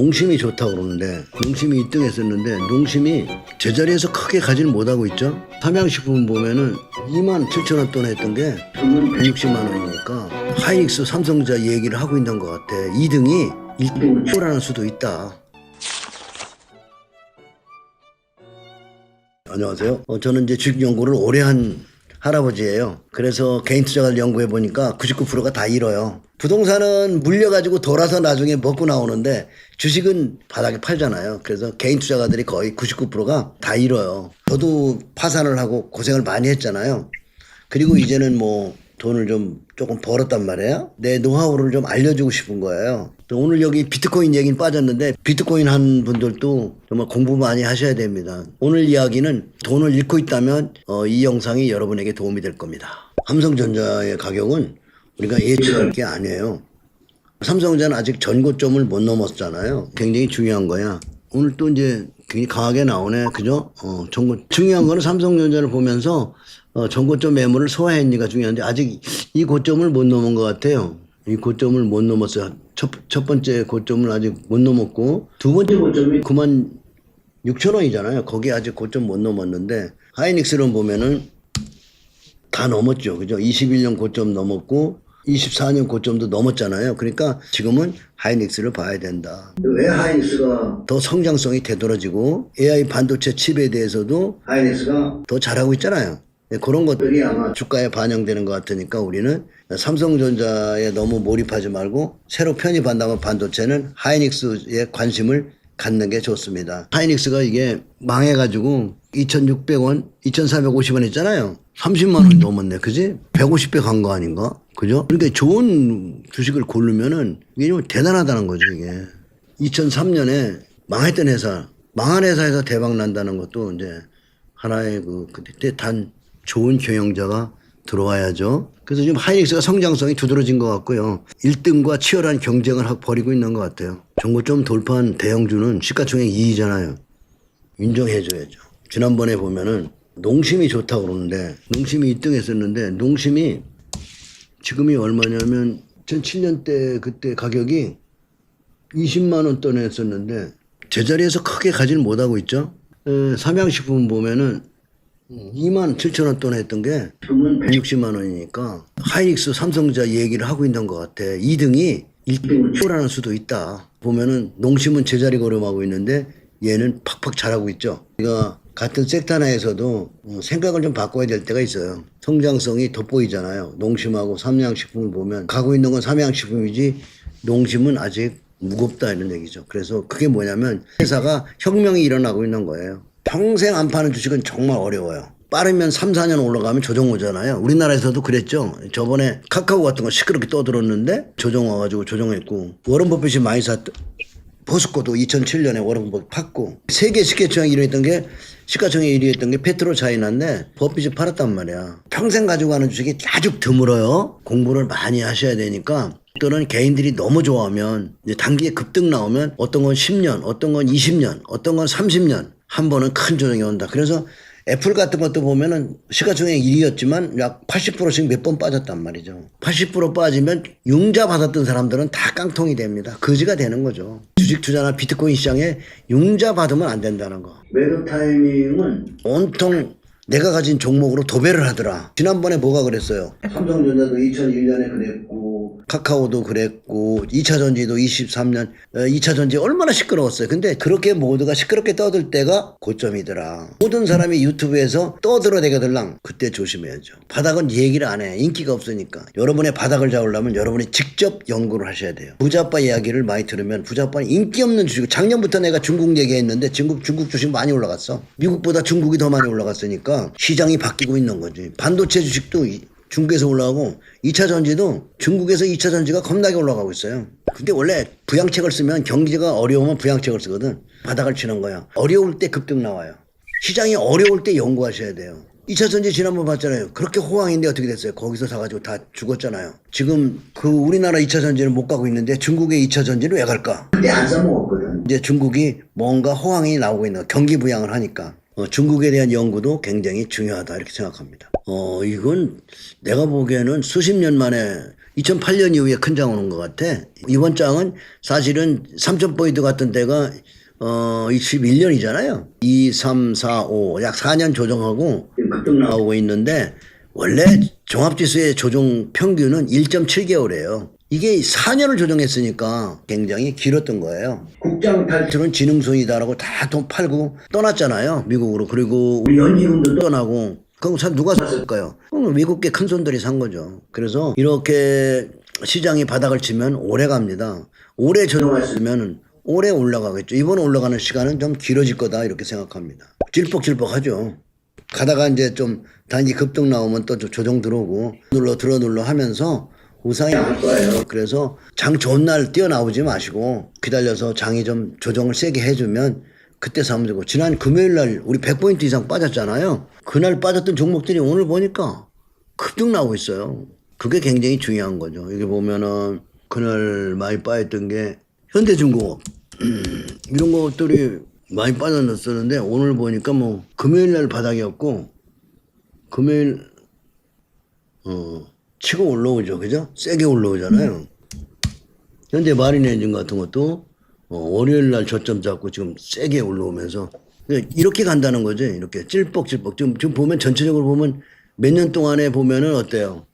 농심이 좋다고 그러는데 농심이 1등 했었는데 농심이 제자리에서 크게 가지는 못하고 있죠. 삼양식품 보면은 2만 7천 원 돈 했던 게 160만 원이니까 하이닉스 삼성자 얘기를 하고 있는 것 같아. 2등이 1등을 초라할 수도 있다. 안녕하세요. 어, 저는 이제 주식 연구를 오래 한 할아버지예요. 그래서 개인 투자를 연구해 보니까 99%가 다 잃어요. 부동산은 물려가지고 돌아서 나중에 먹고 나오는데 주식은 바닥에 팔잖아요. 그래서 개인 투자가들이 거의 99%가 다 잃어요. 저도 파산을 하고 고생을 많이 했잖아요. 그리고 이제는 뭐 돈을 좀 조금 벌었단 말이에요. 내 노하우를 좀 알려주고 싶은 거예요. 또 오늘 여기 비트코인 얘기는 빠졌는데 비트코인 한 분들도 정말 공부 많이 하셔야 됩니다. 오늘 이야기는 돈을 잃고 있다면 어, 이 영상이 여러분에게 도움이 될 겁니다. 삼성전자의 가격은 우리가 예측할 게 아니에요. 삼성전자는 아직 전고점을 못 넘었잖아요. 굉장히 중요한 거야. 오늘 또 이제 굉장히 강하게 나오네. 그죠? 어, 전고, 중요한 거는 삼성전자를 보면서 어, 전고점 매물을 소화했니가 중요한데 아직 이 고점을 못 넘은 것 같아요. 이 고점을 못 넘었어요. 첫, 첫 번째 고점을 아직 못 넘었고 두 번째 고점이 9만 6천 원이잖아요. 거기 아직 고점 못 넘었는데 하이닉스를 보면은 다 넘었죠. 그죠? 21년 고점 넘었고 24년 고점도 넘었잖아요. 그러니까 지금은 하이닉스를 봐야 된다. 왜 하이닉스가 더 성장성이 되돌아지고 AI 반도체 칩에 대해서도 하이닉스가 더 잘하고 있잖아요. 네, 그런 것들이 아마 주가에 반영되는 것 같으니까 우리는 삼성전자에 너무 몰입하지 말고 새로 편입한다면 반도체는 하이닉스에 관심을 갖는 게 좋습니다. 하이닉스가 이게 망해가지고 2,600원, 2,450원 했잖아요. 30만 원 넘었네. 그지? 150배 간 거 아닌가? 그죠? 그러니까 좋은 주식을 고르면은 이게 좀 대단하다는 거죠, 이게. 2003년에 망했던 회사, 망한 회사에서 대박 난다는 것도 이제 하나의 그, 그때 단 좋은 경영자가 들어와야죠. 그래서 지금 하이닉스가 성장성이 두드러진 것 같고요. 1등과 치열한 경쟁을 벌이고 있는 것 같아요. 정고점 돌파한 대형주는 시가총액 2위잖아요. 인정해줘야죠. 지난번에 보면은 농심이 좋다고 그러는데 농심이 1등 했었는데 농심이 지금이 얼마냐면 2007년 때 그때 가격이 20만 원돈 했었는데 제자리에서 크게 가지는 못하고 있죠. 에, 삼양식품 보면은 2만 7천 원 돈 했던 게 160만 원이니까 하이닉스 삼성자 얘기를 하고 있는 것 같아. 2등이 1등을 초라할 수도 있다. 보면은 농심은 제자리 걸음하고 있는데 얘는 팍팍 잘하고 있죠. 우리가 같은 섹터 내에서도 어, 생각을 좀 바꿔야 될 때가 있어요. 성장성이 돋보이잖아요. 농심하고 삼양식품을 보면 가고 있는 건 삼양식품이지 농심은 아직 무겁다 이런 얘기죠. 그래서 그게 뭐냐면 회사가 혁명이 일어나고 있는 거예요. 평생 안 파는 주식은 정말 어려워요. 빠르면 3, 4년 올라가면 조정 오잖아요. 우리나라에서도 그랬죠. 저번에 카카오 같은 거 시끄럽게 떠들었는데 조정 와가지고 조정했고 워런 버핏이 많이 샀 포스코도 2007년에 워런 버핏 팠고 세계 시가총액 1위 했던 게 시가총액 1위 했던 게 페트로 차이나인데 버핏이 팔았단 말이야. 평생 가지고 가는 주식이 아주 드물어요. 공부를 많이 하셔야 되니까 또는 개인들이 너무 좋아하면 이제 단기에 급등 나오면 어떤 건 10년, 어떤 건 20년, 어떤 건 30년 한 번은 큰 조정이 온다. 그래서 애플 같은 것도 보면은 시가총액 1위였지만 약 80%씩 몇 번 빠졌단 말이죠. 80% 빠지면 융자 받았던 사람들은 다 깡통이 됩니다. 거지가 되는 거죠. 주식 투자나 비트코인 시장에 융자 받으면 안 된다는 거. 매도 타이밍은 온통 내가 가진 종목으로 도배를 하더라. 지난번에 뭐가 그랬어요? 삼성전자도 2001년에 그랬고, 카카오도 그랬고, 2차 전지도 23년, 2차 전지 얼마나 시끄러웠어요. 근데 그렇게 모두가 시끄럽게 떠들 때가 고점이더라. 모든 사람이 유튜브에서 떠들어대거들랑 그때 조심해야죠. 바닥은 얘기를 안 해. 인기가 없으니까. 여러분의 바닥을 잡으려면 여러분이 직접 연구를 하셔야 돼요. 부자빠 이야기를 많이 들으면 부자빠는 인기 없는 주식. 작년부터 내가 중국 얘기했는데 중국, 중국 주식 많이 올라갔어. 미국보다 중국이 더 많이 올라갔으니까 시장이 바뀌고 있는 거지. 반도체 주식도 이- 중국에서 올라가고 2차 전지도 중국에서 2차 전지가 겁나게 올라가고 있어요. 근데 원래 부양책을 쓰면 경기가 어려우면 부양책을 쓰거든. 바닥을 치는 거야. 어려울 때 급등 나와요. 시장이 어려울 때 연구하셔야 돼요. 2차 전지 지난번 봤잖아요. 그렇게 호황인데 어떻게 됐어요? 거기서 사가지고 다 죽었잖아요. 지금 그 우리나라 2차 전지는 못 가고 있는데 중국의 2차 전지는 왜 갈까? 그때 안 사먹었거든. 이제 중국이 뭔가 호황이 나오고 있는 거야. 경기 부양을 하니까. 어, 중국에 대한 연구도 굉장히 중요하다 이렇게 생각합니다. 어, 이건 내가 보기에는 수십 년 만에 2008년 이후에 큰 장 오는 것 같아. 이번 장은 사실은 3,000포인트 같은 데가 어, 21년이잖아요. 2, 3, 4, 5. 약 4년 조정하고 급등 나오고 있는데 원래 종합지수의 조정 평균은 1.7개월이에요. 이게 4년을 조정했으니까 굉장히 길었던 거예요. 국장 탈출은 지능손이다라고 다 돈 팔고 떠났잖아요. 미국으로. 그리고 우리 연기금도 떠나고. 그럼 사- 누가 샀을까요? 그럼 외국계 큰 손들이 산 거죠. 그래서 이렇게 시장이 바닥을 치면 오래 갑니다. 오래 조정했으면 오래 올라가겠죠. 이번 올라가는 시간은 좀 길어질 거다 이렇게 생각합니다. 질퍽질퍽하죠. 가다가 이제 좀 단기 급등 나오면 또 조정 들어오고 눌러 들어 눌러 하면서 우상이 날 거예요. 그래서 장 좋은 날 뛰어나오지 마시고 기다려서 장이 좀 조정을 세게 해주면 그때 사면 되고 지난 금요일 날 우리 100포인트 이상 빠졌잖아요. 그날 빠졌던 종목들이 오늘 보니까 급등 나오고 있어요. 그게 굉장히 중요한 거죠. 여기 보면은 그날 많이 빠졌던 게 현대중공업 이런 것들이 많이 빠졌었는데 오늘 보니까 뭐 금요일 날 바닥이었고 금요일 어 치고 올라오죠. 그죠? 세게 올라오잖아요. 현대 마린 엔진 같은 것도 어, 월요일 날 저점 잡고 지금 세게 올라오면서 그러니까 이렇게 간다는 거죠 이렇게 찔뻑찔뻑. 지금, 지금 보면 전체적으로 보면 몇 년 동안에 보면은 어때요?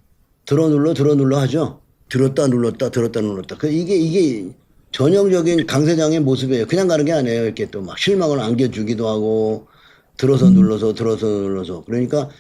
들어 눌러 들어 눌러 하죠? 들었다 눌렀다 들었다 눌렀다. 그 이게 이게 전형적인 강세장의 모습이에요. 그냥 가는 게 아니에요. 이렇게 또 막 실망을 안겨주기도 하고 들어서 눌러서 들어서 눌러서. 그러니까 어,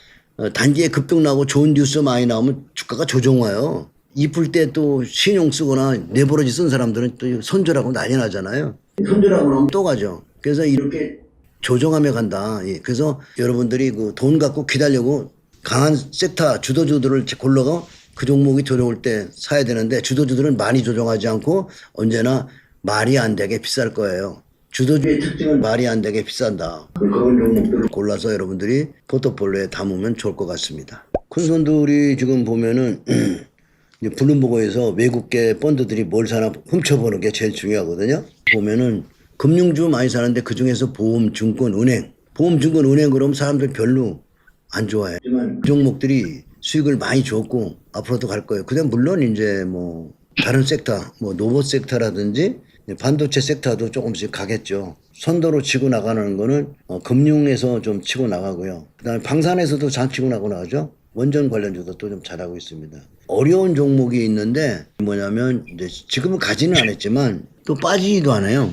단기에 급등 나고 좋은 뉴스 많이 나오면 주가가 조정 와요. 이쁠 때 또 신용 쓰거나 내버려지 쓴 사람들은 또 손절하고 난리 나잖아요. 손절하고 나면 또 가죠. 그래서 이렇게 조정하며 간다. 예, 그래서 여러분들이 그 돈 갖고 기다리고 강한 섹터 주도주들을 골라가 그 종목이 들어올 때 사야 되는데 주도주들은 많이 조정하지 않고 언제나 말이 안 되게 비쌀 거예요. 주도주의 특징은 말이 안 되게 비싼다. 그런 종목들을 골라서 여러분들이 포트폴리오에 담으면 좋을 것 같습니다. 큰 손들이 지금 보면은 블룸버그에서 외국계 펀드들이 뭘 사나 훔쳐보는 게 제일 중요하거든요. 보면은 금융주 많이 사는데 그 중에서 보험, 증권, 은행. 보험, 증권, 은행 그러면 사람들 별로 안 좋아해. 그 종목들이 수익을 많이 줬고 앞으로도 갈 거예요. 그다음 물론 이제 뭐 다른 섹터, 뭐 로봇 섹터라든지 반도체 섹터도 조금씩 가겠죠. 선도로 치고 나가는 거는 어, 금융에서 좀 치고 나가고요. 그다음에 방산에서도 잘 치고 나고 나가죠. 원전 관련주도 또 좀 잘하고 있습니다. 어려운 종목이 있는데 뭐냐면 이제 지금은 가지는 않았지만 또 빠지지도 않아요.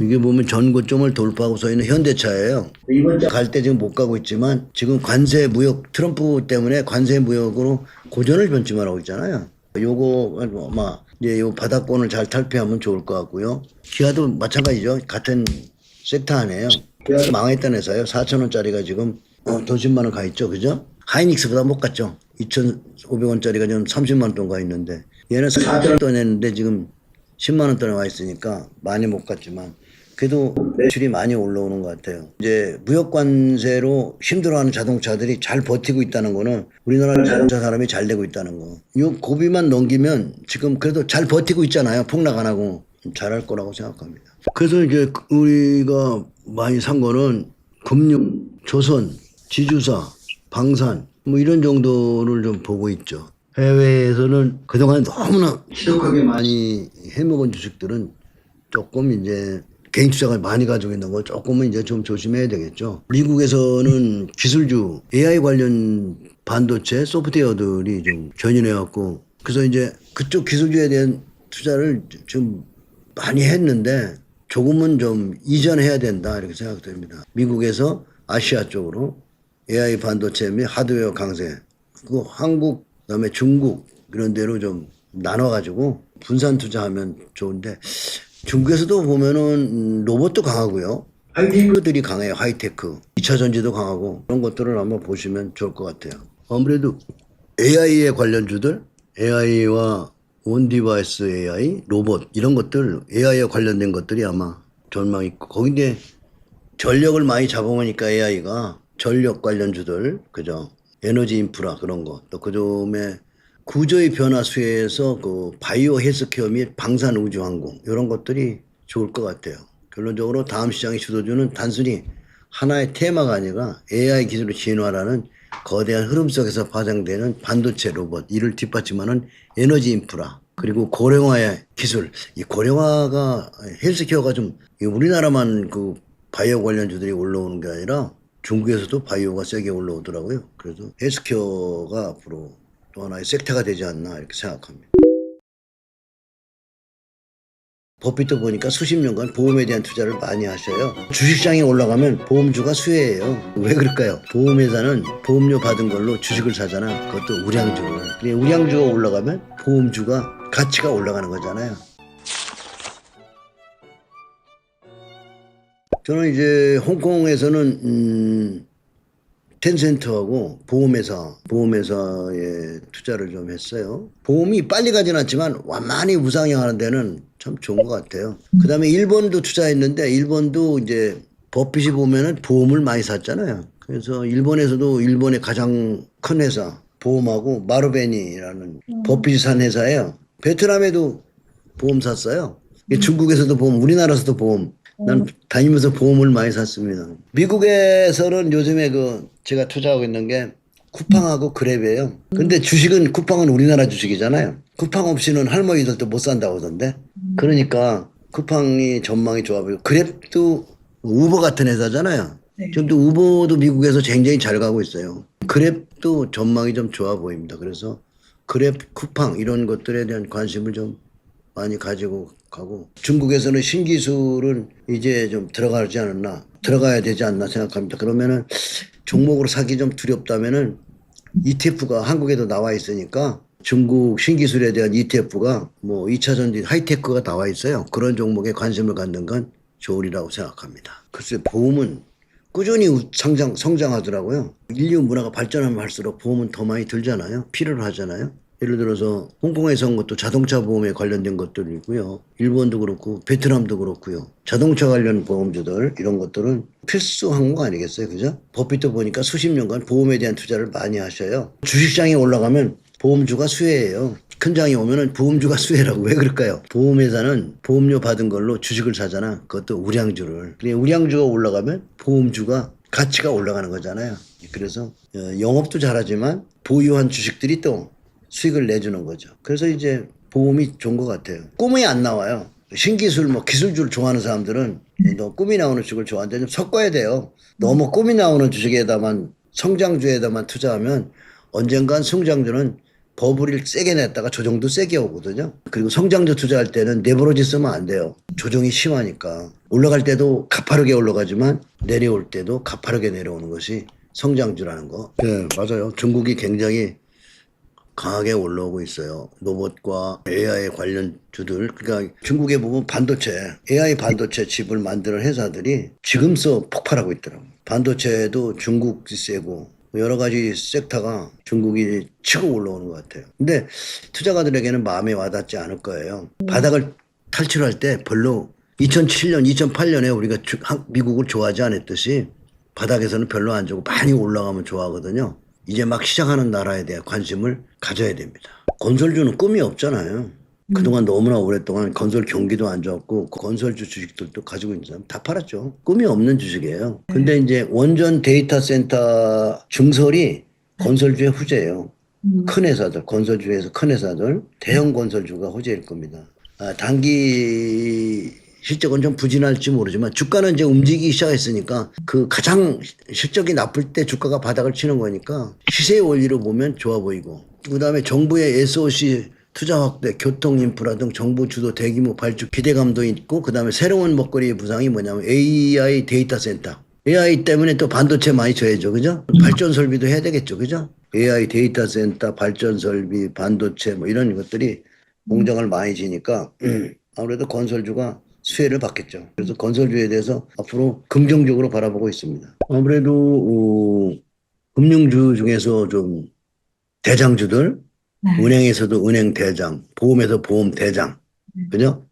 이게 보면 전고점을 돌파하고 서 있는 현대차예요. 이번 갈 때 지금 못 가고 있지만 지금 관세 무역 트럼프 때문에 관세 무역으로 고전을 변침하고 있잖아요. 요거 아마 이제 요 바닥권을 잘 탈피하면 좋을 것 같고요. 기아도 마찬가지죠. 같은 섹터 안에요. 기아도 망했던 회사예요. 4천 원짜리가 지금 어, 돈 10만 원 가 있죠. 그죠? 하이닉스보다 못 갔죠. 2,500원짜리가 지금 30만 원 돈 가 있는데 얘는 4천 원 떠냈는데 지금 10만 원 돈에 와 있으니까 많이 못 갔지만 그래도 매출이 많이 올라오는 것 같아요. 이제 무역 관세로 힘들어하는 자동차들이 잘 버티고 있다는 거는 우리나라 자동차 사람이 잘 되고 있다는 거. 이 고비만 넘기면 지금 그래도 잘 버티고 있잖아요. 폭락 안 하고 잘할 거라고 생각합니다. 그래서 이제 우리가 많이 산 거는 금융, 조선, 지주사, 방산 뭐 이런 정도를 좀 보고 있죠. 해외에서는 그동안 너무나 희덕하게 많이 해먹은 주식들은 조금 이제 개인 투자가 많이 가지고 있는 거 조금은 이제 좀 조심해야 되겠죠. 미국에서는 기술주 AI 관련 반도체 소프트웨어들이 좀 견인해 갖고 그래서 이제 그쪽 기술주에 대한 투자를 좀 많이 했는데 조금은 좀 이전해야 된다 이렇게 생각됩니다. 미국에서 아시아 쪽으로 AI 반도체 및 하드웨어 강세 그리고 한국 그다음에 중국 이런 데로 좀 나눠 가지고 분산 투자하면 좋은데 중국에서도 보면은 음, 로봇도 강하고요. 하이테크들이 강해요. 하이테크. 2차 전지도 강하고 그런 것들을 한번 보시면 좋을 것 같아요. 아무래도 AI에 관련주들, AI와 온디바이스 AI, 로봇 이런 것들 AI에 관련된 것들이 아마 전망 있고 거기 이제 전력을 많이 잡아먹으니까 AI가 전력 관련주들 그죠 에너지 인프라 그런 거 또 그다음에 구조의 변화 수혜에서 그 바이오 헬스케어 및 방산 우주항공 이런 것들이 좋을 것 같아요. 결론적으로 다음 시장의 주도주는 단순히 하나의 테마가 아니라 AI 기술의 진화라는 거대한 흐름 속에서 파생되는 반도체 로봇 이를 뒷받침하는 에너지 인프라 그리고 고령화의 기술 이 고령화가 헬스케어가 좀이 우리나라만 그 바이오 관련주들이 올라오는 게 아니라 중국에서도 바이오가 세게 올라오더라고요. 그래서 헬스케어가 앞으로 또 하나의 섹터가 되지 않나 이렇게 생각합니다. 버핏도 보니까 수십 년간 보험에 대한 투자를 많이 하셔요. 주식시장이 올라가면 보험주가 수혜예요. 왜 그럴까요? 보험회사는 보험료 받은 걸로 주식을 사잖아. 그것도 우량주를. 근데 우량주가 올라가면 보험주가 가치가 올라가는 거잖아요. 저는 이제 홍콩에서는 음, 텐센트하고 보험회사, 보험회사에 투자를 좀 했어요. 보험이 빨리 가진 않지만 완만히 우상향하는 데는 참 좋은 것 같아요. 그 다음에 일본도 투자했는데 일본도 이제 버핏이 보면은 보험을 많이 샀잖아요. 그래서 일본에서도 일본의 가장 큰 회사 보험하고 마루베니라는 버핏이 산 회사예요. 베트남에도 보험 샀어요. 중국에서도 보험, 우리나라에서도 보험. 난 다니면서 보험을 많이 샀습니다. 미국에서는 요즘에 그 제가 투자하고 있는 게 쿠팡하고 그랩이에요. 근데 주식은 쿠팡은 우리나라 주식이잖아요. 쿠팡 없이는 할머니들도 못 산다고 하던데. 그러니까 쿠팡이 전망이 좋아 보이고 그랩도 우버 같은 회사잖아요. 네. 지금도 우버도 미국에서 굉장히 잘 가고 있어요. 그랩도 전망이 좀 좋아 보입니다. 그래서 그랩, 쿠팡 이런 것들에 대한 관심을 좀 많이 가지고 가고 중국에서는 신기술은 이제 좀 들어가지 않았나 들어가야 되지 않나 생각합니다. 그러면은 종목으로 사기 좀 두렵다면은 ETF가 한국에도 나와 있으니까 중국 신기술에 대한 ETF가 뭐 2차 전지 하이테크가 나와 있어요. 그런 종목에 관심을 갖는 건 좋으리라고 생각합니다. 글쎄 보험은 꾸준히 우- 성장, 성장하더라고요. 인류 문화가 발전하면 할수록 보험은 더 많이 들잖아요. 필요로 하잖아요. 예를 들어서 홍콩에서 온 것도 자동차 보험에 관련된 것들이고요. 일본도 그렇고 베트남도 그렇고요. 자동차 관련 보험주들 이런 것들은 필수 항목 아니겠어요. 그죠? 버핏도 보니까 수십 년간 보험에 대한 투자를 많이 하셔요. 주식시장이 올라가면 보험주가 수혜예요. 큰 장이 오면은 보험주가 수혜라고 왜 그럴까요? 보험회사는 보험료 받은 걸로 주식을 사잖아. 그것도 우량주를. 근데 우량주가 올라가면 보험주가 가치가 올라가는 거잖아요. 그래서 어, 영업도 잘하지만 보유한 주식들이 또 수익을 내주는 거죠. 그래서 이제 보험이 좋은 것 같아요. 꿈이 안 나와요. 신기술, 뭐 기술주를 좋아하는 사람들은 너 꿈이 나오는 주식을 좋아하는데 좀 섞어야 돼요. 너무 꿈이 나오는 주식에다만 성장주에다만 투자하면 언젠간 성장주는 버블을 세게 냈다가 조정도 세게 오거든요. 그리고 성장주 투자할 때는 네버러지 쓰면 안 돼요. 조정이 심하니까. 올라갈 때도 가파르게 올라가지만 내려올 때도 가파르게 내려오는 것이 성장주라는 거. 네, 맞아요. 중국이 굉장히 강하게 올라오고 있어요. 로봇과 AI 관련 주들. 그러니까 중국에 보면 반도체, AI 반도체 칩을 만드는 회사들이 지금서 폭발하고 있더라고요. 반도체도 중국이 세고 여러 가지 섹터가 중국이 치고 올라오는 것 같아요. 근데 투자가들에게는 마음에 와닿지 않을 거예요. 바닥을 탈출할 때 별로 2007년, 2008년에 우리가 미국을 좋아하지 않았듯이 바닥에서는 별로 안 좋고 많이 올라가면 좋아하거든요. 이제 막 시작하는 나라에 대한 관심을 가져야 됩니다. 건설주는 꿈이 없잖아요. 그동안 너무나 오랫동안 건설 경기도 안 좋았고 건설주 주식들도 가지고 있는 사람 다 팔았죠. 꿈이 없는 주식이에요. 근데 이제 원전 데이터 센터 증설이 건설주의 후재예요. 음. 큰 회사들, 건설주에서 큰 회사들, 대형 건설주가 호재일 겁니다. 아, 단기 실적은 좀 부진할지 모르지만 주가는 이제 움직이기 시작했으니까 그 가장 실적이 나쁠 때 주가가 바닥을 치는 거니까 시세의 원리로 보면 좋아 보이고 그 다음에 정부의 SOC 투자 확대, 교통 인프라 등 정부 주도 대규모 발주 기대감도 있고 그 다음에 새로운 먹거리의 부상이 뭐냐면 AI 데이터 센터 AI 때문에 또 반도체 많이 줘야죠. 그죠? 발전 설비도 해야 되겠죠. 그죠? AI 데이터 센터, 발전 설비, 반도체 뭐 이런 것들이 공장을 많이 지니까 음, 아무래도 건설주가 수혜를 받겠죠. 그래서 건설주에 대해서 앞으로 긍정적으로 바라보고 있습니다. 아무래도 어, 금융주 중에서 좀 대장주들, 네. 은행에서도 은행 대장, 보험에서 보험 대장, 그죠?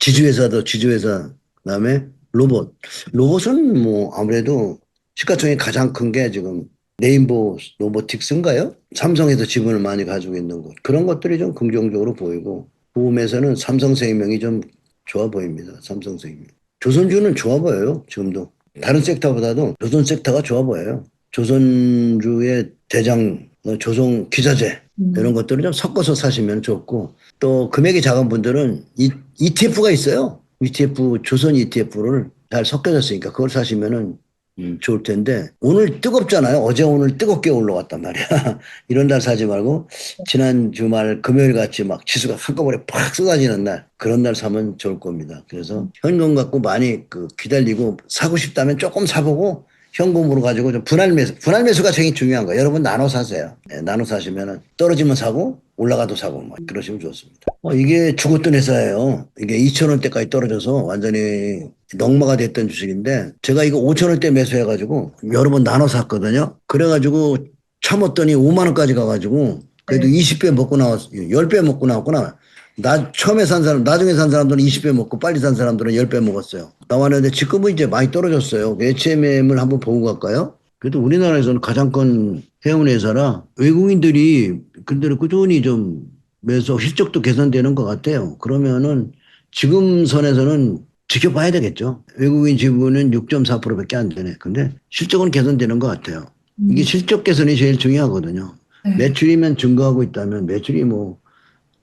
지주회사도 지주회사, 그다음에 로봇. 로봇은 뭐 아무래도 시가총액 가장 큰 게 지금 네임보 로보틱스인가요? 삼성에서 지분을 많이 가지고 있는 것. 그런 것들이 좀 긍정적으로 보이고 보험에서는 삼성생명이 좀 좋아 보입니다. 삼성생명. 조선주는 좋아 보여요. 지금도. 다른 섹터보다도 조선 섹터가 좋아 보여요. 조선주의 대장, 뭐 조선 기자재 음. 이런 것들을 좀 섞어서 사시면 좋고 또 금액이 작은 분들은 이, ETF가 있어요. ETF 조선 ETF를 잘 섞여졌으니까 그걸 사시면은 음, 좋을 텐데 오늘 뜨겁잖아요. 어제 오늘 뜨겁게 올라왔단 말이야. 이런 날 사지 말고 지난 주말 금요일 같이 막 지수가 한꺼번에 팍 쏟아지는 날 그런 날 사면 좋을 겁니다. 그래서 현금 갖고 많이 그 기다리고 사고 싶다면 조금 사보고 현금으로 가지고 좀 분할 매수 분할 매수가 굉장히 중요한 거예요. 여러분 나눠 사세요. 네, 나눠 사시면은 떨어지면 사고 올라가도 사고 막 그러시면 좋습니다. 어, 이게 죽었던 회사예요. 이게 2천 원대까지 떨어져서 완전히 넉마가 됐던 주식인데 제가 이거 5천 원대 매수해가지고 여러 번 나눠 샀거든요. 그래가지고 참았더니 5만 원까지 가가지고 그래도 20배 먹고 나왔 10배 먹고 나왔구나. 나 처음에 산 사람 나중에 산 사람들은 20배 먹고 빨리 산 사람들은 10배 먹었어요. 나왔는데 지금은 이제 많이 떨어졌어요. HMM을 한번 보고 갈까요? 그래도 우리나라에서는 가장 큰 해운 회사라 외국인들이 근데 꾸준히 좀 매수 실적도 개선되는 것 같아요. 그러면은 지금 선에서는 지켜봐야 되겠죠. 외국인 지분은 6.4%밖에 안 되네. 근데 실적은 개선되는 것 같아요. 이게 실적 개선이 제일 중요하거든요. 음. 네. 매출이면 증가하고 있다면 매출이 뭐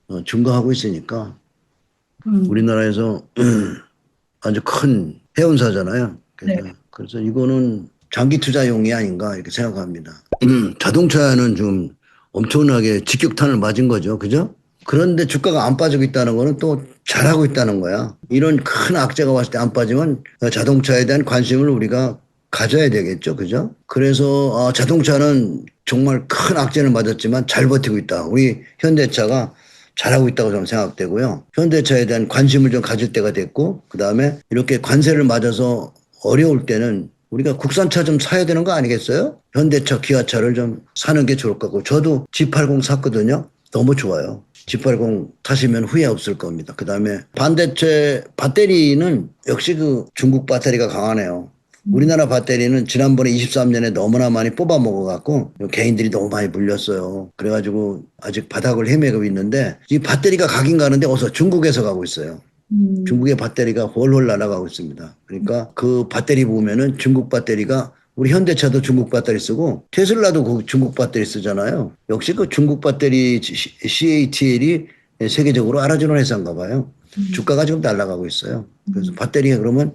어, 증가하고 있으니까 음. 우리나라에서 아주 큰 해운사잖아요. 그래서, 네. 그래서 이거는 장기 투자용이 아닌가 이렇게 생각합니다. 자동차는 좀 엄청나게 직격탄을 맞은 거죠. 그죠? 그런데 주가가 안 빠지고 있다는 거는 또 잘하고 있다는 거야. 이런 큰 악재가 왔을 때 안 빠지면 자동차에 대한 관심을 우리가 가져야 되겠죠. 그죠? 그래서 어, 자동차는 정말 큰 악재를 맞았지만 잘 버티고 있다. 우리 현대차가 잘하고 있다고 저는 생각되고요. 현대차에 대한 관심을 좀 가질 때가 됐고, 그 다음에 이렇게 관세를 맞아서 어려울 때는 우리가 국산차 좀 사야 되는 거 아니겠어요? 현대차, 기아차를 좀 사는 게 좋을 것 같고, 저도 G80 샀거든요. 너무 좋아요. G80 타시면 후회 없을 겁니다. 그 다음에 반대체 배터리는 역시 그 중국 배터리가 강하네요. 우리나라 배터리는 지난번에 23년에 너무나 많이 뽑아 먹어갖고 개인들이 너무 많이 물렸어요. 그래가지고 아직 바닥을 헤매고 있는데 이 배터리가 가긴 가는데 어서 중국에서 가고 있어요. 음. 중국의 배터리가 훨훨 날아가고 있습니다. 그러니까 그 배터리 보면은 중국 배터리가 우리 현대차도 중국 배터리 쓰고 테슬라도 그 중국 배터리 쓰잖아요. 역시 그 중국 배터리 CATL이 세계적으로 알아주는 회사인가 봐요. 주가가 지금 날아가고 있어요. 그래서 배터리가 그러면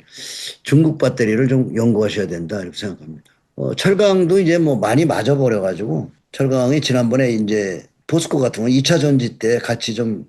중국 배터리를 좀 연구하셔야 된다 이렇게 생각합니다. 어, 철강도 이제 뭐 많이 맞아 버려 가지고 철강이 지난번에 이제 포스코 같은 거 2차 전지 때 같이 좀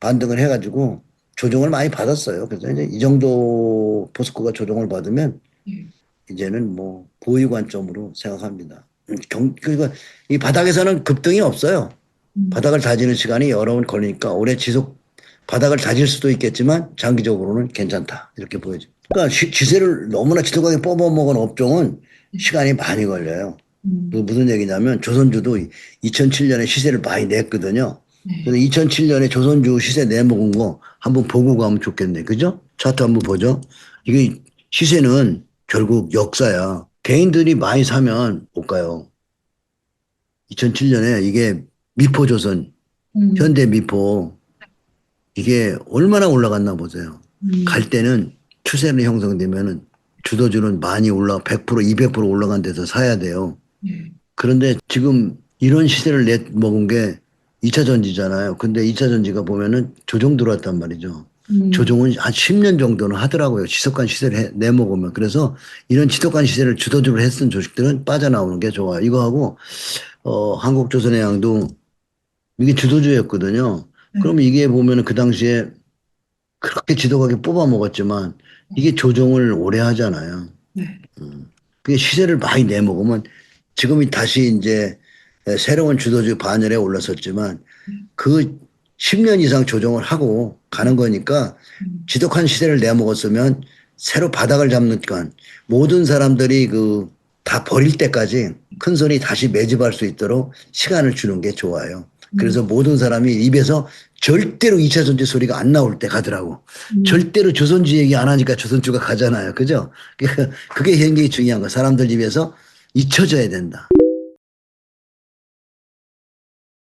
반등을 해 가지고 조정을 많이 받았어요. 그래서 이제 이 정도 포스코가 조정을 받으면 예. 이제는 뭐 보유 관점으로 생각합니다. 음, 경, 그러니까 이 바닥에서는 급등이 없어요. 음. 바닥을 다지는 시간이 여러 번 걸리니까 오래 지속 바닥을 다질 수도 있겠지만 장기적으로는 괜찮다 이렇게 보여집니다. 그러니까 시, 지세를 너무나 지독하게 뽑아먹은 업종은 시간이 많이 걸려요. 음. 그 무슨 얘기냐면 조선주도 2007년에 시세를 많이 냈거든요. 네. 그래서 2007년에 조선주 시세 내먹은 거 한번 보고 가면 좋겠네. 그죠? 차트 한번 보죠. 이게 시세는 결국 역사야. 개인들이 많이 사면 못 가요. 2007년에 이게 미포조선, 음. 현대 미포 이게 얼마나 올라갔나 보세요. 음. 갈 때는 추세는 형성되면은 주도주는 많이 올라 100% 200% 올라간 데서 사야 돼요. 예. 그런데 지금 이런 시세를 내 먹은 게 2차 전지잖아요. 근데 2차 전지가 보면은 조정 들어왔단 말이죠. 음. 조정은 한 10년 정도는 하더라고요. 지속간 시세를 해- 내먹으면. 그래서 이런 지속간 시세를 주도주로 했던 조직들은 빠져나오는 게 좋아요. 이거하고, 어, 한국조선해양도 이게 주도주였거든요. 네. 그럼 이게 보면은 그 당시에 그렇게 지독하게 뽑아 먹었지만 이게 조정을 오래 하잖아요. 네. 그게 시세를 많이 내먹으면 지금이 다시 이제 새로운 주도주 반열에 올랐었지만 그 10년 이상 조정을 하고 가는 거니까 음. 지독한 시세를 내먹었으면 새로 바닥을 잡는 건 모든 사람들이 그 다 버릴 때까지 큰 손이 다시 매집할 수 있도록 시간을 주는 게 좋아요. 그래서 모든 사람이 입에서 절대로 2차 전지 소리가 안 나올 때 가더라고. 음. 절대로 조선주 얘기 안 하니까 조선주가 가잖아요. 그죠? 그게 굉장히 중요한 거. 사람들 입에서 잊혀져야 된다.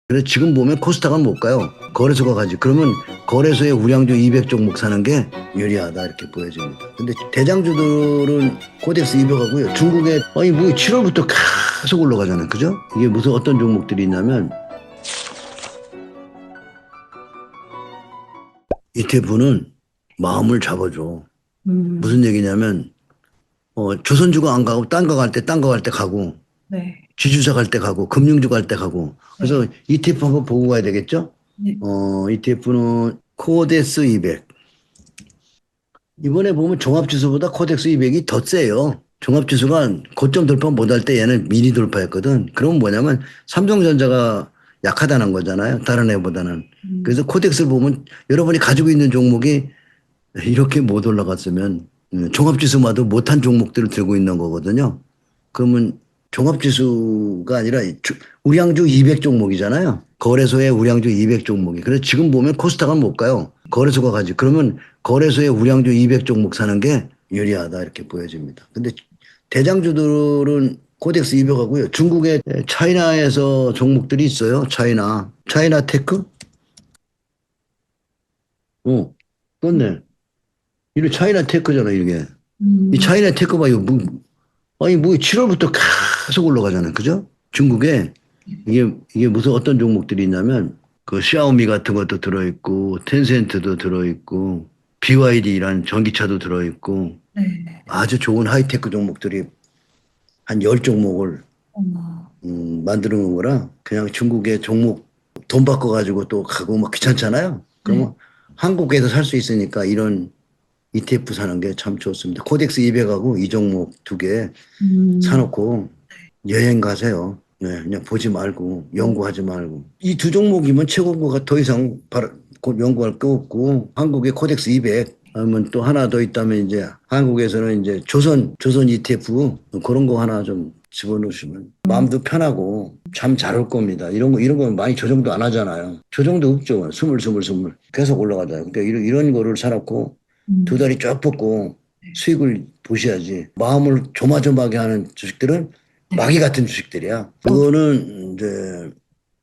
그래서 지금 보면 코스닥은 못 가요. 거래소가 가지. 그러면 거래소에 우량주 200 종목 사는 게 유리하다 이렇게 보여집니다. 근데 대장주들은 코덱스 200하고요. 중국에 아니 뭐 7월부터 계속 올라가잖아요. 그죠? 이게 무슨 어떤 종목들이 있냐면 ETF는 마음을 잡아줘. 음, 무슨 얘기냐면 어, 조선주가 안 가고 딴 거 갈 때 딴 거 갈 때 가고 네. 지주사 갈 때 가고 금융주 갈 때 가고 그래서 ETF 한번 보고 가야 되겠죠? 네. 어, ETF는 코덱스 200 이번에 보면 종합지수보다 코덱스 200이 더 세요. 종합지수가 고점 돌파 못할 때 얘는 미리 돌파했거든. 그럼 뭐냐면 삼성전자가 약하다는 거잖아요. 다른 애보다는. 음, 그래서 코덱스를 보면 여러분이 가지고 있는 종목이 이렇게 못 올라갔으면 음, 종합지수마도 못한 종목들을 들고 있는 거거든요. 그러면 종합지수가 아니라 주- 우량주 200 종목이잖아요. 거래소에 우량주 200 종목이. 그래서 지금 보면 코스닥은 못 가요. 거래소가 가지. 그러면 거래소에 우량주 200 종목 사는 게 유리하다 이렇게 보여집니다. 근데 대장주들은 코덱스 200하고요. 중국에 차이나에서 종목들이 있어요. 차이나. 차이나 테크? 어, 떴네. 이게 차이나 테크잖아, 이게. 음, 이 차이나 테크 봐요. 뭐, 아니, 뭐 7월부터 계속 올라가잖아요. 그죠? 중국에 이게, 이게 무슨 어떤 종목들이 있냐면 그 샤오미 같은 것도 들어있고, 텐센트도 들어있고, BYD라는 전기차도 들어있고, 네. 아주 좋은 하이테크 종목들이 한 10종목을 어머, 음, 만드는 건 거라 그냥 중국의 종목 돈 바꿔 가지고 또 가고 막 귀찮잖아요. 그러면 한국에서 살 수 있으니까 이런 ETF 사는 게 참 좋습니다. 코덱스 200하고 이 종목 두개 음, 사놓고 여행 가세요. 네, 그냥 보지 말고 연구하지 말고. 이 두 종목이면 최고가 더 이상 바로 곧 연구할 거 없고 한국의 코덱스 200 하면 또 하나 더 있다면 이제 한국에서는 이제 조선 조선 ETF 그런 거 하나 좀 집어넣으시면 마음도 편하고 잠 잘 올 겁니다. 이런 거 이런 거 많이 조정도 안 하잖아요. 조정도 없죠. 스물 스물 스물 계속 올라가잖아요. 그러니까 이런 이런 거를 사놓고 음, 두 다리 쫙 뻗고 수익을 보셔야지. 마음을 조마조마하게 하는 주식들은 마귀 같은 주식들이야. 그거는 이제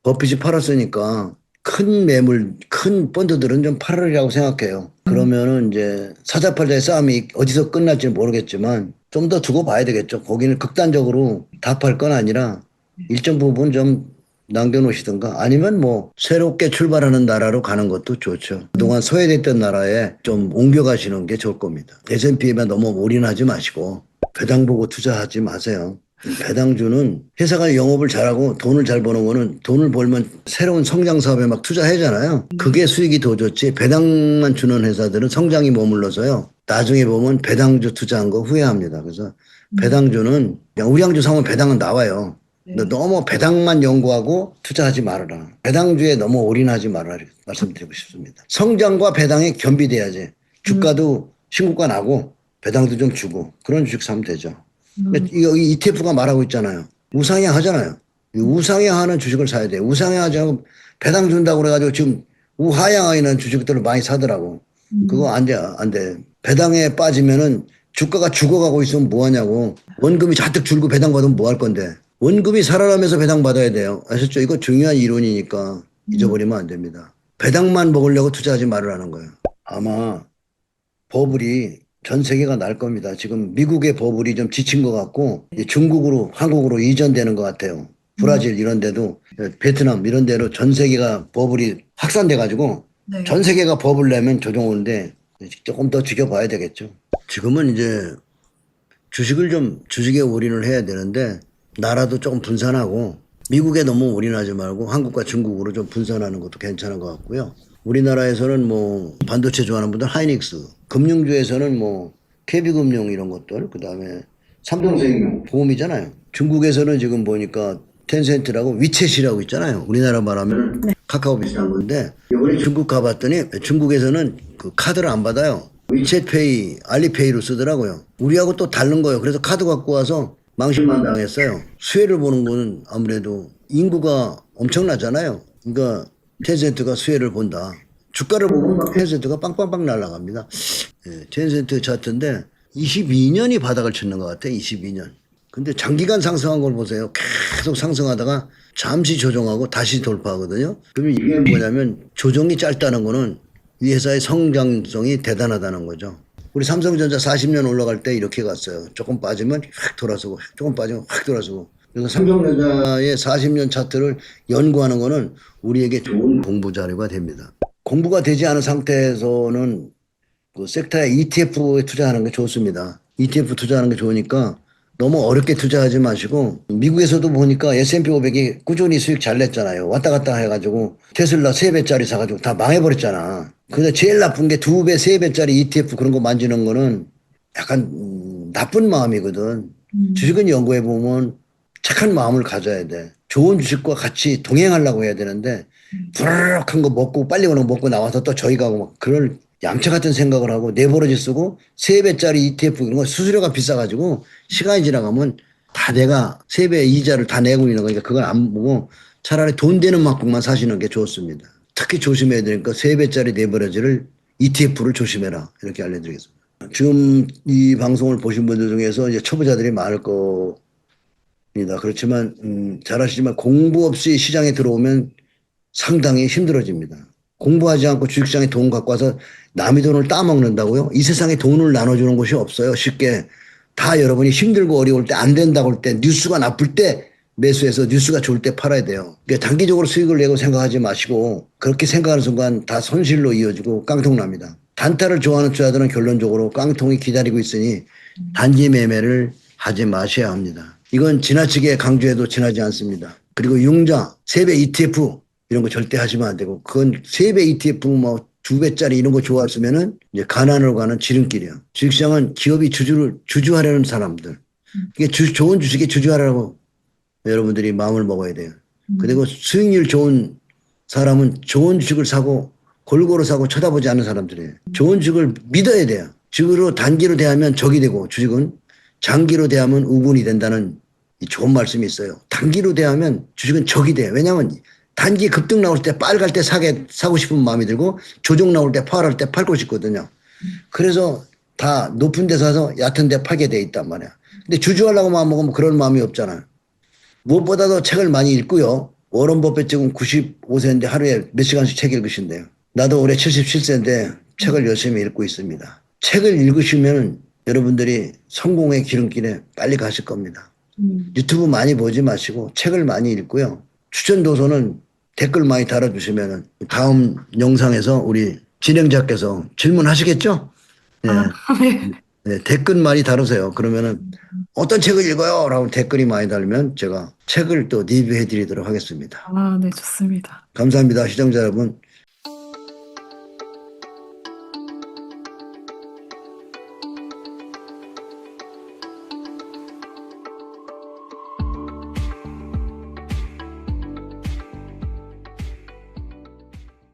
버핏이 팔았으니까 큰 매물, 큰 펀드들은 좀 팔으리라고 생각해요. 그러면은 이제 사자팔자의 싸움이 어디서 끝날지 는 모르겠지만 좀 더 두고 봐야 되겠죠. 거기는 극단적으로 다 팔 건 아니라 일정 부분 좀 남겨놓으시든가 아니면 뭐 새롭게 출발하는 나라로 가는 것도 좋죠. 그동안 소외됐던 나라에 좀 옮겨가시는 게 좋을 겁니다. S&P에만 너무 올인하지 마시고 배당 보고 투자하지 마세요. 배당주는 회사가 영업을 잘하고 돈을 잘 버는 거는 돈을 벌면 새로운 성장 사업에 막 투자하잖아요. 그게 수익이 더 좋지. 배당만 주는 회사들은 성장이 머물러서요. 나중에 보면 배당주 투자한 거 후회합니다. 그래서 배당주는 그냥 우량주 사면 배당은 나와요. 근데 너무 배당만 연구하고 투자하지 말아라. 배당주에 너무 올인하지 말아라. 말씀드리고 싶습니다. 성장과 배당이 겸비돼야지. 주가도 신고가 나고 배당도 좀 주고 그런 주식 사면 되죠. 근데 여기 ETF가 말하고 있잖아요. 우상향 하잖아요. 이 우상향 하는 주식을 사야 돼요. 우상향 하지 않고 배당 준다고 그래가지고 지금 우하향하는 주식들을 많이 사더라고. 그거 안 돼, 안 돼. 배당에 빠지면은 주가가 죽어가고 있으면 뭐 하냐고. 원금이 잔뜩 줄고 배당 받으면 뭐 할 건데. 원금이 살아나면서 배당 받아야 돼요. 아셨죠? 이거 중요한 이론이니까 잊어버리면 안 됩니다. 배당만 먹으려고 투자하지 말으라는 거예요. 아마 버블이 전 세계가 날 겁니다. 지금 미국의 버블이 좀 지친 것 같고 중국으로 한국으로 이전되는 것 같아요. 브라질 이런 데도 베트남 이런 데로 전 세계가 버블이 확산돼 가지고 네. 전 세계가 법을 내면 조정 오는데 조금 더 지켜봐야 되겠죠. 지금은 이제 주식을 좀 주식에 올인을 해야 되는데 나라도 조금 분산하고 미국에 너무 올인하지 말고 한국과 중국으로 좀 분산하는 것도 괜찮은 것 같고요. 우리나라에서는 뭐 반도체 좋아하는 분들 하이닉스, 금융주에서는 뭐 KB금융 이런 것들, 그 다음에 삼성생명 보험이잖아요. 중국에서는 지금 보니까 텐센트라고 위챗이라고 있잖아요. 우리나라 말하면 카카오 비슷한 건데 이번에 중국 가봤더니 중국에서는 그 카드를 안 받아요. 위챗페이, 알리페이로 쓰더라고요. 우리하고 또 다른 거예요. 그래서 카드 갖고 와서 망신만 당했어요. 수혜를 보는 거는 아무래도 인구가 엄청나잖아요. 그러니까 텐센트가 수혜를 본다. 주가를 보면 막 텐센트가 빵빵빵 날아갑니다. 예, 텐센트 차트인데 22년이 바닥을 쳤는 것 같아요. 22년. 근데 장기간 상승한 걸 보세요. 계속 상승하다가 잠시 조정하고 다시 돌파하거든요. 그러면 이게 뭐냐면 조정이 짧다는 거는 이 회사의 성장성이 대단하다는 거죠. 우리 삼성전자 40년 올라갈 때 이렇게 갔어요. 조금 빠지면 확 돌아서고, 조금 빠지면 확 돌아서고. 그래서 삼성전자의 40년 차트를 연구하는 거는 우리에게 좋은 공부 자료가 됩니다. 공부가 되지 않은 상태에서는 그 섹터의 ETF에 투자하는 게 좋습니다. ETF 투자하는 게 좋으니까 너무 어렵게 투자하지 마시고 미국에서도 보니까 S&P 500이 꾸준히 수익 잘 냈잖아요. 왔다 갔다 해가지고 테슬라 3배짜리 사가지고 다 망해버렸잖아. 근데 제일 나쁜 게 2배, 3배짜리 ETF 그런 거 만지는 거는 약간 음, 나쁜 마음이거든. 주식은 연구해보면 착한 마음을 가져야 돼. 좋은 주식과 같이 동행하려고 해야 되는데 부르륵한 거 먹고 빨리 오는 거 먹고 나와서 또 저희 가고 막 그럴 얌체 같은 생각을 하고 네버러지 쓰고 세 배짜리 ETF 이런 거 수수료가 비싸가지고 시간이 지나가면 다 내가 세배 이자를 다 내고 있는 거니까 그걸 안 보고 차라리 돈 되는 만큼만 사시는 게 좋습니다. 특히 조심해야 되니까 세 배짜리 네버러지를 ETF를 조심해라 이렇게 알려드리겠습니다. 지금 이 방송을 보신 분들 중에서 이제 초보자들이 많을 겁니다. 그렇지만 음, 잘 아시지만 공부 없이 시장에 들어오면 상당히 힘들어집니다. 공부하지 않고 주식시장에 돈 갖고 와서 남의 돈을 따먹는다고요? 이 세상에 돈을 나눠주는 곳이 없어요. 쉽게. 다 여러분이 힘들고 어려울 때 안 된다고 할 때 뉴스가 나쁠 때 매수해서 뉴스가 좋을 때 팔아야 돼요. 그러니까 단기적으로 수익을 내고 생각하지 마시고 그렇게 생각하는 순간 다 손실로 이어지고 깡통 납니다. 단타를 좋아하는 투자들은 결론적으로 깡통이 기다리고 있으니 단기 매매를 하지 마셔야 합니다. 이건 지나치게 강조해도 지나지 않습니다. 그리고 융자, 세배 ETF 이런 거 절대 하시면 안 되고 그건 세 배 ETF 뭐 두 배짜리 이런 거 좋아했으면은 이제 가난으로 가는 지름길이야. 주식시장은 기업이 주주를 주주하려는 사람들. 이게 주, 좋은 주식에 주주하라고 여러분들이 마음을 먹어야 돼요. 그리고 수익률 좋은 사람은 좋은 주식을 사고 골고루 사고 쳐다보지 않는 사람들이에요. 좋은 주식을 믿어야 돼요. 주식으로 단기로 대하면 적이 되고 주식은 장기로 대하면 우군이 된다는 이 좋은 말씀이 있어요. 단기로 대하면 주식은 적이 돼요. 왜냐하면 단기 급등 나올 때 빨갈 때 사게 사고 싶은 마음이 들고 조정 나올 때 팔할 때 팔고 싶거든요. 그래서 다 높은 데 사서 얕은 데 팔게 돼 있단 말이야. 근데 주주하려고 마음 먹으면 그런 마음이 없잖아요. 무엇보다도 책을 많이 읽고요. 워런 버핏 지금 95세인데 하루에 몇 시간씩 책 읽으신대요. 나도 올해 77세인데 책을 열심히 읽고 있습니다. 책을 읽으시면 여러분들이 성공의 기름길에 빨리 가실 겁니다. 음. 유튜브 많이 보지 마시고 책을 많이 읽고요. 추천 도서는 댓글 많이 달아주시면 다음 영상에서 우리 진행자께서 질문하시겠죠? 네. 아, 네. 네, 댓글 많이 다루세요. 그러면은 어떤 책을 읽어요? 라고 댓글이 많이 달면 제가 책을 또 리뷰해 드리도록 하겠습니다. 아, 네, 좋습니다. 감사합니다. 시청자 여러분.